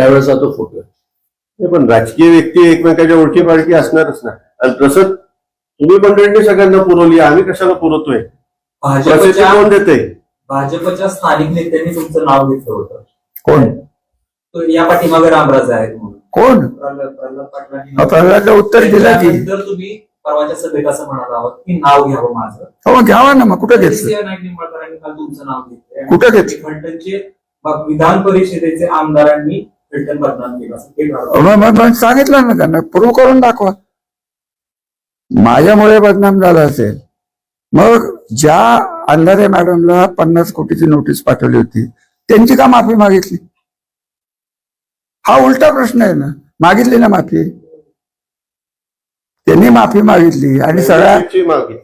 त्यावेळेचा तो फोटो आहे. हे पण राजकीय व्यक्ती एकमेकाच्या ओळखी पाळखी असणारच ना. आणि तसं तुम्ही मंडळींनी सगळ्यांना पुरवली आम्ही कशाला पुरवतोय? कोण देते भाजपच्या स्थानिक नेत्यांनी तुमचं नाव घेतलं होतं. कोण? तो या पाठीमागे रामराज आहेत म्हणून. कोण? प्रल्हाद प्रल्हादला उत्तर दिलं तुम्ही परवाच्या सभेत असं म्हणाला आहोत की नाव घ्यावं माझं. हो घ्यावा ना मग कुठं घेतलं? नाईक निंबाळकरांनी काल तुमचं नाव घेतलं कुठं घेतलं? विधान परिषदेचे आमदारांनी फलटण बदनाम केलं असं ते ठरवलं. मग- मग मग सांगितलं ना त्यांना प्रूव्ह करून दाखवा. माझ्यामुळे बदनाम झाला असेल. मग ज्या अंधारे मॅडमला पन्नास कोटीची नोटीस पाठवली होती त्यांची का माफी मागितली? हा उलटा प्रश्न आहे ना. मागितली ना माफी? त्यांनी माफी मागितली आणि सगळ्या ची मागितली.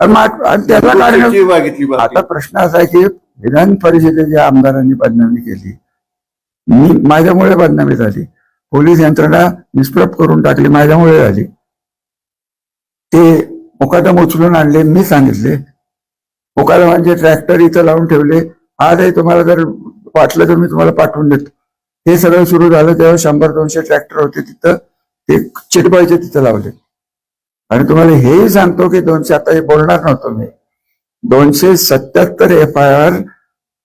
आणि मा- आणि त्याला कारण ची मागितली माफी. आता प्रश्न असा आहे की विधान परिषदेच्या आमदारांनी बदनामी केली. मी माझ्यामुळे बदनामी झाली. पोलीस यंत्रणा निष्प्रभ करून टाकली माझ्यामुळे झाली. ते मुकादम उचलून आणले मी सांगितले. मुकादमांचे म्हणजे ट्रॅक्टर इथं लावून ठेवले. आजही तुम्हाला जर वाटलं तर मी तुम्हाला पाठवून देतो. हे सगळं सुरू झालं तेव्हा शंभर दोनशे ट्रॅक्टर होते तिथं. ते चिटबायचे तिथं लावले. आणि तुम्हाला हेही सांगतो की दोनशे आता हे बोलणार नव्हतो मी. दोनशे सत्याहत्तर एफ आय आर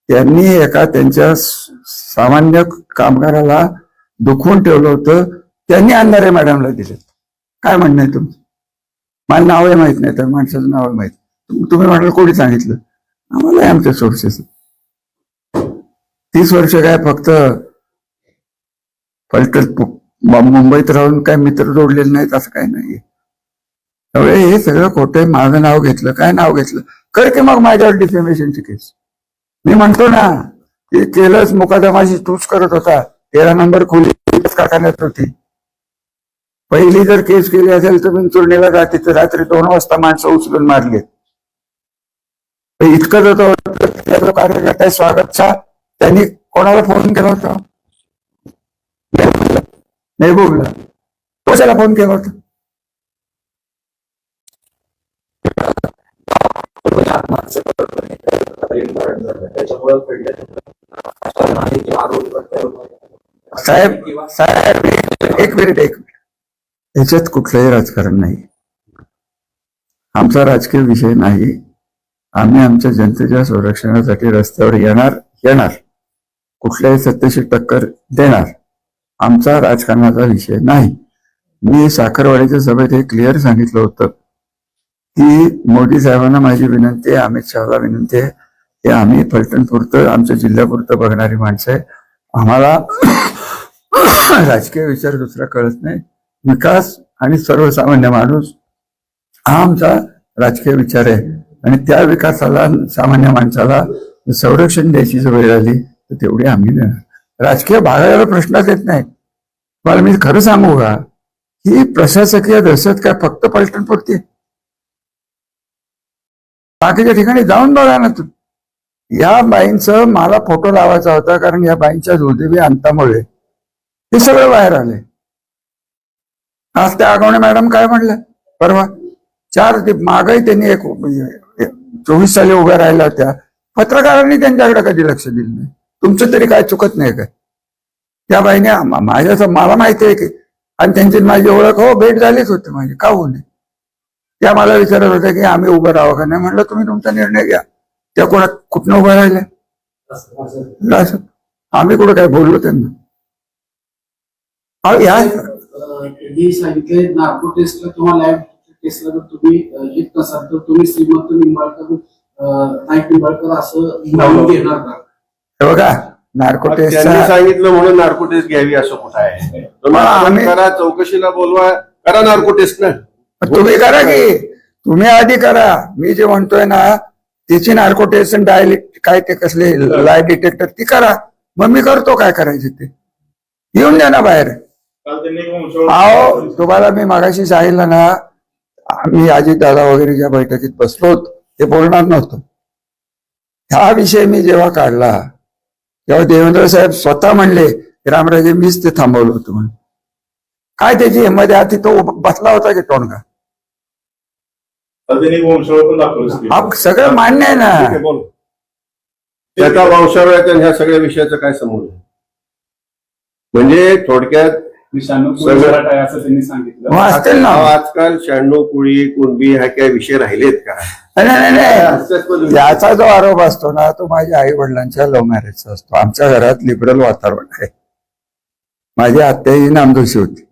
त्यांनी एका त्यांच्या सामान्य कामगाराला दुखवून ठेवलं होतं त्यांनी अंधारे मॅडमला दिले काय म्हणणं आहे तुमचं? मला नावही माहीत नाही तर माणसाचं नाव माहीत. तुम्ही म्हटलं कोणी सांगितलं? आम्हाला आमच्या सोर्सेस तीस वर्ष काय फक्त फलटण मुंबईत राहून काय मित्र जोडलेले नाहीत असं काय नाहीये. त्यामुळे हे सगळं खोटे माझं नाव घेतलं काय नाव घेतलं? करते मग माझ्यावर डिफेमेशनची केस मी म्हणतो ना केलंच मुकादमाशी तूच करत होता. तेरा नंबर खोली कारखान्यात होती. पहिली जर केस केली असेल तर विंचुर्णीला जा तिथे रात्री दोन वाजता माणसं उचलून मारले इतकं जर तो त्या जो कार्यकर्ता स्वागतचा त्यांनी कोणाला फोन केला होता? मेहबूबला. कशाला फोन केला होता? त्याच्यामुळे साहेब साहेब एक मिनिट एक ह्याच्यात याच्यात कुठलंही राजकारण नाही. आमचा राजकीय विषय नाही. आम्ही आमच्या जनतेच्या संरक्षणासाठी रस्त्यावर येणार येणार. कुठल्याही सत्तेशी टक्कर देणार. आमचा राजकारणाचा विषय नाही. मी साखरवाडीच्या सभेत हे क्लिअर सांगितलं होतं. की मोदी साहेबांना माझी विनंती आहे अमित शहाला विनंती आहे. हे आम्ही फलटणपुरतं आमच्या जिल्ह्यापुरतं बघणारी माणसं आहे. आम्हाला राजकीय विचार दुसरा कळत नाही. विकास आणि सर्वसामान्य माणूस हा आमचा राजकीय विचार आहे. आणि त्या विकासाला सामान्य माणसाला संरक्षण द्यायची जर वेळ आली तर तेवढी आम्ही देणार. राजकीय भागायला प्रश्नच येत नाही मला मी खरं सांगू का? ही प्रशासकीय दहशत काय फक्त पलटण पुरते बाकीच्या ठिकाणी जाऊन बघा ना तू या बाईंचं मला फोटो लावायचा होता कारण या बाईंच्या दुर्दैवी अंतामुळे हे सगळं बाहेर आले. आज त्या आगवणे मॅडम काय म्हणल्या परवा चार ते मागही त्यांनी एक म्हणजे चोवीस साली उभ्या राहिल्या होत्या. पत्रकारांनी त्यांच्याकडे कधी लक्ष दिलं नाही? तुमचं तरी काय चुकत नाही काय? त्या बाईने माझ्या मला माहिती आहे की आणि त्यांची माझी ओळख हो भेट झालीच होती माझी. का होऊ नये? त्या मला विचारत होत्या की आम्ही उभं राहावं का? नाही म्हणलं तुम्ही तुमचा निर्णय घ्या. त्या कोणा कुठनं उभ्या राहिल्या आम्ही कुठं काय बोललो त्यांना? या. अं, त्यांनी सांगितले नार्को टेस्टला किंवा लॅब टेस्टला जर तुम्ही अं, येत नसाल तर तुम्ही श्रीमंत निंबाळकर अं, नाईक निंबाळकर असं नाव घेणार का? बघा नार्को टेस्टचा सांगितलं म्हणून नार्को टेस्ट घ्यावी असं कुठं आहे? हा, करा चौकशीला बोलवा करा नार्को टेस्ट ना. तुम्ही करा की. तुम्ही आधी करा. मी जे म्हणतोय ना त्याची नार्को टेस्ट डायलेक्ट काय ते कसले लाय डिटेक्टर ती करा. मग मी करतो काय करायचे ते. येऊन द्या ना बाहेर. अहो तुम्हाला मी मागाशी सांगितलं ना आम्ही अजित दादा वगैरे ज्या बैठकीत बसलो ते बोलणार नव्हतो. हा विषय मी जेव्हा काढला तेव्हा देवेंद्र साहेब स्वतः म्हणले रामराजे मीच ते थांबवलं होतं म्हणून. काय त्याची हिंमत आहे? आधी तो बसला होता की हा सगळं मान्य आहे ना ठीक आहे, बोल. त्याचा वंशावळ आणि ह्या सगळ्या विषयाचा काय संबंध आहे? म्हणजे थोडक्यात विषाणू सगळं- मराठा आहे असं त्यांनी सांगितलं मग असतील ना अहो, आजकाल शहाण्णव कुळी कुणबी हा काय विषय राहिलेत का नाही, नाही नाही हास्यास्पद विषय. याचा जो आरोप असतो ना तो माझ्या आई वडिलांच्या लव्ह मॅरेजचा असतो आमच्या घरात लिबरल वातावरण आहे माझी आत्या ही नामदोषी होती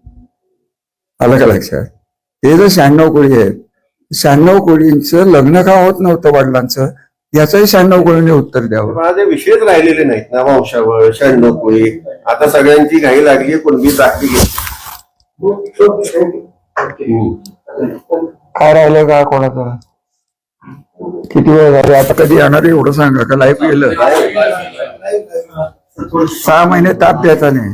आलं का लक्षात हे जर शहाण्णव कोळी आहेत शहाण्णव कोळींचं लग्न का होत नव्हतं वडिलांचं? याचंही शहाण्णव कोळीने उत्तर द्यावं. माझे विषयच राहिलेले नाहीत ना वंशावळ शहाण्णव कुळी. आता सगळ्यांची घाई लागली कुणबी दाखली काय राहिलं का कोणाचं? किती वेळ झाले? आता कधी येणार आहे एवढं सांगा का लाईफ गेलं. सहा महिने ताप द्यायचा नाही.